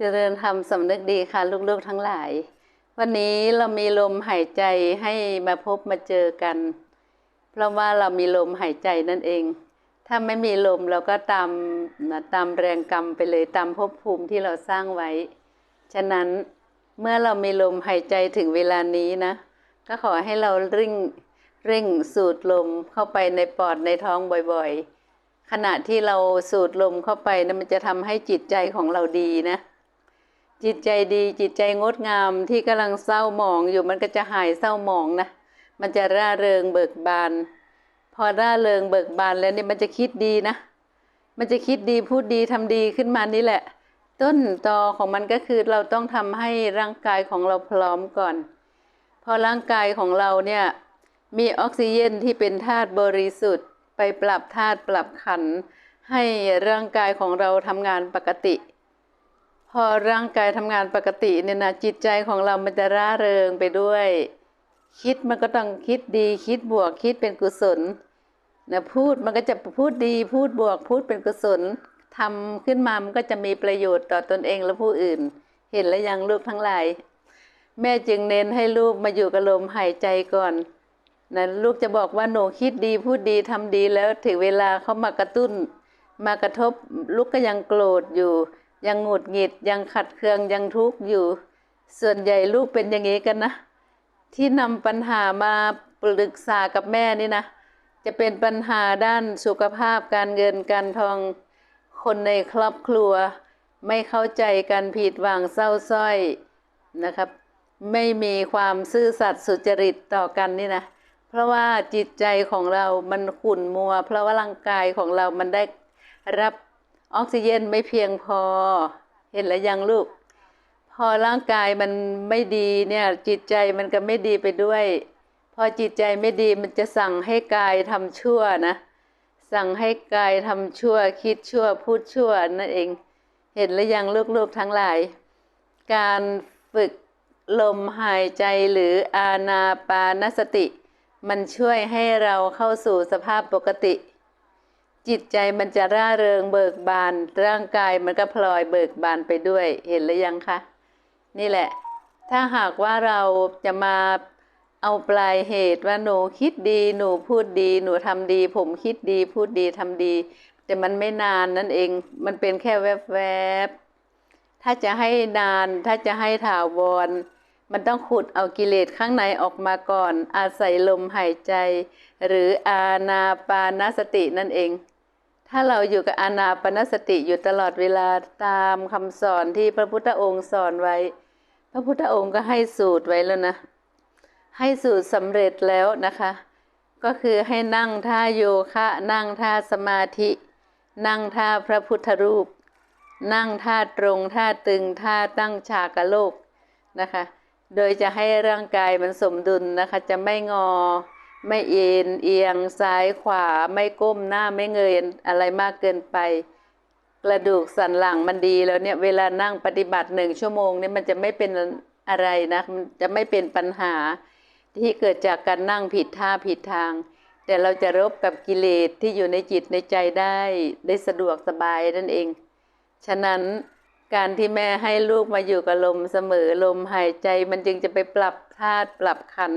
เจริญธรรมสำนึกดีค่ะ ลูกๆทั้งหลาย วันนี้เรามีลมหายใจให้มาพบมาเจอกัน เพราะว่าเรามีลมหายใจนั่นเอง ถ้าไม่มีลมเราก็ตามนะตามแรงกรรมไปเลยตามภพภูมิที่เราสร้างไว้ ฉะนั้นเมื่อเรามีลมหายใจถึงเวลานี้นะ ก็ขอให้เราเร่งเร่งสูดลมเข้าไปในปอดในท้องบ่อยๆ ขณะที่เราสูดลมเข้าไปนะมันจะทำให้จิตใจของเราดีนะ จิตใจดีจิตใจงดงามที่กำลังเศร้าหมองอยู่มันก็จะหายเศร้าหมองนะมันจะร่าเริงเบิกบาน พอร่าเริงเบิกบานแล้วเนี่ยมันจะคิดดีนะ มันจะคิดดีพูดดีทำดีขึ้นมานี่แหละ ต้นตอของมันก็คือเราต้องทำให้ร่างกายของเราพร้อมก่อน พอร่างกายของเราเนี่ยมีออกซิเจนที่เป็นธาตุบริสุทธิ์ ไปปรับธาตุปรับขัน ให้ร่างกายของเราทำงานปกติ พอร่างกายทำงานปกติเนี่ยนะจิตใจของเรามันจะร่าเริงไปด้วย คิดมันก็ต้องคิดดี คิดบวกคิดเป็นกุศลนะพูดมันก็จะพูดดี พูดบวกพูดเป็นกุศลทำขึ้นมามันก็จะมีประโยชน์ต่อตนเองและผู้อื่น เห็นแล้วยังลูกทั้งหลาย แม่จึงเน้นให้ลูกมาอยู่กับลมหายใจก่อนนะลูกจะบอกว่าหนูคิดดีพูดดีทำดีแล้วถึงเวลาเขามากระตุ้น มากระทบลูกก็ยังโกรธอยู่ ยังหงุดหงิดยังขัดเคืองยังทุกข์อยู่ ส่วนใหญ่ลูกเป็นอย่างนี้กันนะ ที่นำปัญหามาปรึกษากับแม่นี่นะ จะเป็นปัญหาด้านสุขภาพการเงินการทองคนในครอบครัว ไม่เข้าใจกันผิดหวังเศร้าส้อยนะครับ ไม่มีความซื่อสัตย์สุจริตต่อกันนี่นะเพราะว่าจิตใจของเรามันขุ่นมัว เพราะว่าร่างกายของเรามันได้รับ ออกซิเจนไม่เพียงพอ เห็นแล้วยังลูก พอร่างกายมันไม่ดีเนี่ย จิตใจมันก็ไม่ดีไปด้วย พอจิตใจไม่ดีมันจะสั่งให้กายทำชั่วนะ สั่งให้กายทำชั่ว คิดชั่ว พูดชั่วนั่นเอง เห็นแล้วยังลูกๆทั้งหลาย การฝึกลมหายใจหรืออานาปานสติ มันช่วยให้เราเข้าสู่สภาพปกติ จิตใจมันจะร่าเริงเบิกบาน ร่างกายมันก็พลอยเบิกบานไปด้วย เห็นหรือยังคะ นี่แหละ ถ้าหากว่าเราจะมาเอาปลายเหตุว่าหนูคิดดีหนูพูดดี หนูทำดี ผมคิดดีพูดดีทำดี แต่มันไม่นานนั่นเอง มันเป็นแค่แวบๆ ถ้าจะให้นานถ้าจะให้ถาวร มันต้องขุดเอากิเลสข้างในออกมาก่อน อาศัยลมหายใจ หรืออาณาปานสตินั่นเอง ถ้าเราอยู่กับอานาปานสติอยู่ตลอดเวลาตามคำสอนที่พระพุทธองค์สอนไว้ พระพุทธองค์ก็ให้สูตรไว้แล้วนะ ให้สูตรสำเร็จแล้วนะคะ ก็คือให้นั่งท่าโยคะ นั่งท่าสมาธิ นั่งท่าพระพุทธรูป นั่งท่าตรงท่าตึงท่าตั้งฉากะโลกนะคะ โดยจะให้ร่างกายมันสมดุลนะคะ จะไม่งอ ไม่เอ็นเอียงซ้ายขวาไม่ก้มหน้าไม่เงยอะไรมากเกินไป กระดูกสันหลังมันดีแล้วเนี่ยเวลานั่งปฏิบัติหนึ่งชั่วโมงเนี่ยมันจะไม่เป็นอะไรนะมันจะไม่เป็นปัญหา ที่เกิดจากการนั่งผิดท่าผิดทาง แต่เราจะรบกับกิเลสที่อยู่ในจิตในใจได้ได้สะดวกสบายนั่นเอง ฉะนั้น การที่แม่ให้ลูกมาอยู่กับลมเสมอลมหายใจ มันจึงจะไปปรับธาตุปรับขัน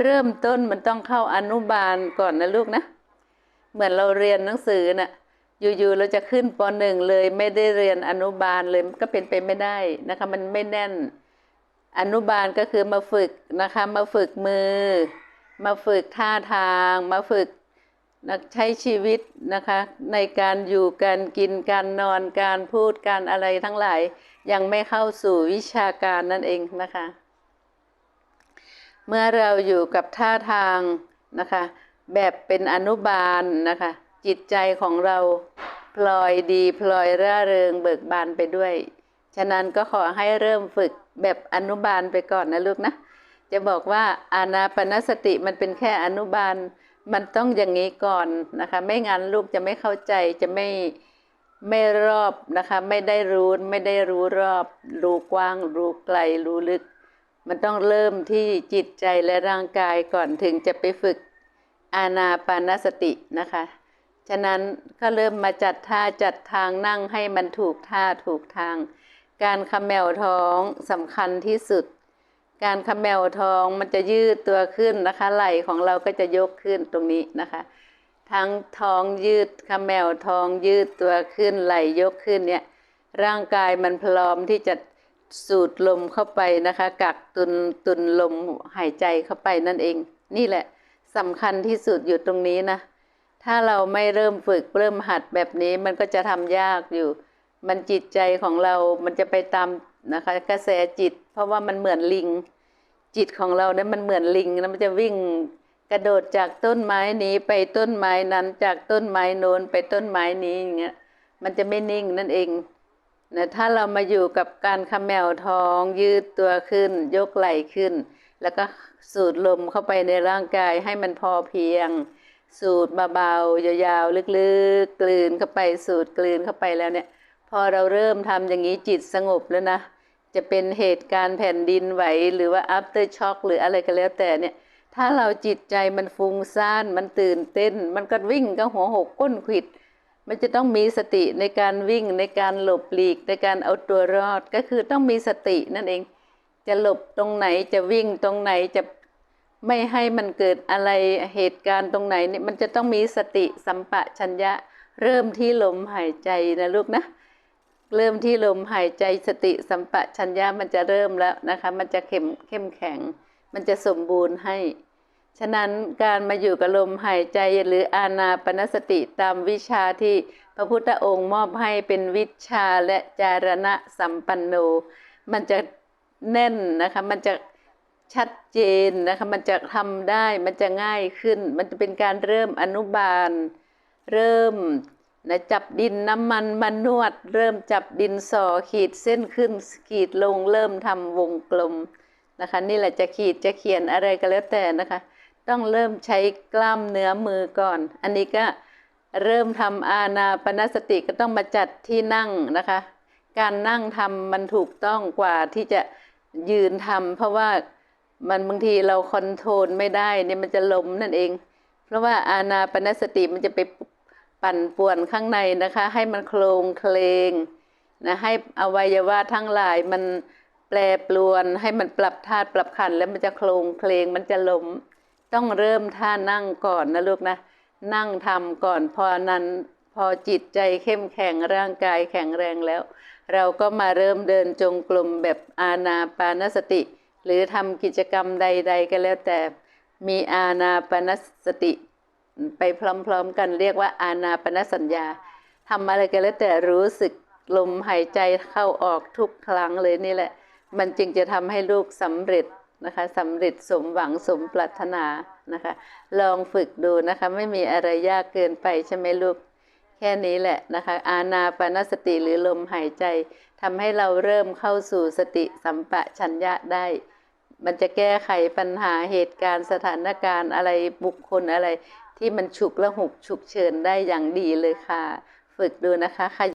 เริ่มต้นมันต้องเข้าอนุบาลก่อนนะลูกนะ เหมือนเราเรียนหนังสือนะ่ะอยู่ๆเราจะขึ้นปหนึ่งเลยไม่ได้เรียนอนุบาลเลยก็เป็นไปไม่ได้นะคะ มันไม่แน่น อนุบาลก็คือมาฝึกนะคะ มาฝึกมือ มาฝึกท่าทาง มาฝึก นะใช้ชีวิตนะคะในการอยู่การกินการนอนการพูดการอะไรทั้งหลาย ยังไม่เข้าสู่วิชาการนั่นเองนะคะ เมื่อเราอยู่กับท่าทางนะคะ แบบเป็นอนุบาลนะคะ จิตใจของเราพลอยดีพลอยร่าเริงเบิกบานไปด้วย ฉะนั้นก็ขอให้เริ่มฝึกแบบอนุบาลไปก่อนนะลูกนะ จะบอกว่าอานาปนสติมันเป็นแค่อนุบาล มันต้องอย่างนี้ก่อนนะคะ ไม่งั้นลูกจะไม่เข้าใจจะไม่ไม่รอบนะคะ ไม่ได้รู้ไม่ได้รู้รอบ รู้กว้าง รู้ไกล รู้ลึก มันต้องเริ่มที่จิตใจและร่างกายก่อนถึงจะไปฝึกอานาปานสตินะคะ ฉะนั้นก็เริ่มมาจัดท่าจัดทางนั่งให้มันถูกท่าถูกทาง การเขมวท้องสำคัญที่สุด การขมวทองมันจะยืดตัวขึ้นนะคะ ไหล่ของเราก็จะยกขึ้นตรงนี้นะคะ ทั้งท้องยืดขมวทองยืดตัวขึ้นไหล่ยกขึ้นเนี่ย ร่างกายมันพร้อมที่จะสูดลมเข้าไปนะคะ กักตุนตุนลมหายใจเข้าไปนั่นเอง นี่แหละสำคัญที่สุดอยู่ตรงนี้นะ ถ้าเราไม่เริ่มฝึกเริ่มหัดแบบนี้มันก็จะทำยากอยู่ มันจิตใจของเรา มันจะไปตาม นะคะ กระแสจิต เพราะว่ามันเหมือนลิง จิตของเราเนี่ยมันเหมือนลิงนะมันจะวิ่งกระโดดจากต้นไม้นี้ไปต้นไม้นั้นจากต้นไม้โน้นไปต้นไม้นี้อย่างเงี้ยมันจะไม่นิ่งนั่นเองนะถ้าเรามาอยู่กับการขมวท้องยืดตัวขึ้น ยกไหล่ขึ้น แล้วก็สูดลมเข้าไปในร่างกายให้มันพอเพียง สูดเบาๆยาวๆลึกๆ กลืนเข้าไปสูดกลืนเข้าไปแล้วเนี่ย พอเราเริ่มทำอย่างนี้จิตสงบแล้วนะ จะเป็นเหตุการณ์แผ่นดินไหว หรือว่า after shock หรืออะไรก็แล้วแต่เนี่ย ถ้าเราจิตใจมันฟุ้งซ่าน มันตื่นเต้น มันก็วิ่งก็หัวหกก้นขวิด มันจะต้องมีสติในการวิ่งในการหลบหลีกในการเอาตัวรอดก็คือต้องมีสตินั่นเอง จะหลบตรงไหนจะวิ่งตรงไหนจะไม่ให้มันเกิดอะไรเหตุการณ์ตรงไหนเนี่ยมันจะต้องมีสติสัมปะชัญญะ เริ่มที่ลมหายใจนะลูกนะ เริ่มที่ลมหายใจสติสัมปะชัญญะมันจะเริ่มแล้วนะคะ มันจะเข้มเข้มแข็ง มันจะสมบูรณ์ให้ ฉะนั้นการมาอยู่กับลมหายใจหรืออานาปนสติตามวิชาที่พระพุทธองค์มอบให้เป็นวิชาและจารณะสัมปันโน มันจะแน่นนะคะ มันจะชัดเจนนะคะ มันจะทำได้ มันจะง่ายขึ้น มันจะเป็นการเริ่มอนุบาล เริ่ม นะจับดินน้ำมันมานวด เริ่มจับดินสอขีดเส้นขึ้นขีดลงเริ่มทำวงกลมนะคะ นี่แหละจะขีดจะเขียนอะไรก็แล้วแต่นะคะ ต้องเริ่มใช้กล้ามเนื้อมือก่อน อันนี้ก็เริ่มทำอาณาปณสติก็ต้องมาจัดที่นั่งนะคะ การนั่งทำมันถูกต้องกว่าที่จะยืนทำเพราะว่ามันบางทีเราคอนโทรลไม่ได้เนี่ยมันจะล้มนั่นเอง เพราะว่าอาณาปณสติมันจะไป ปั่นป่วนข้างในนะคะ ให้มันโครงเคลงนะให้อวัยวะทั้งหลายมันแปรปรวนให้มันปรับธาตุปรับขันแล้วมันจะโครงเคลงมันจะล้มต้องเริ่มท่านั่งก่อนนะลูกนะ นั่งทำก่อนพอนั้นพอจิตใจเข้มแข็งร่างกายแข็งแรงแล้ว เราก็มาเริ่มเดินจงกรมแบบอาณาปานสติ หรือทำกิจกรรมใด ๆ ก็แล้วแต่มีอาณาปานสติ ไปพร้อมๆกันเรียกว่าอาณาปณสัญญาทำอะไรก็แล้วแต่รู้สึกลมหายใจเข้าออกทุกครั้งเลยนี่แหละ มันจึงจะทำให้ลูกสำเร็จนะคะสำเร็จสมหวังสมปรารถนานะคะ ลองฝึกดูนะคะ ไม่มีอะไรยากเกินไปใช่ไหมลูก แค่นี้แหละนะคะ อาณาปานสติหรือลมหายใจทำให้เราเริ่มเข้าสู่สติสัมปะชัญญะได้ มันจะแก้ไขปัญหาเหตุการณ์สถานการณ์อะไรบุคคลอะไร ที่มันฉุกละหุกฉุกเฉินได้อย่างดีเลยค่ะ ฝึกดูนะคะ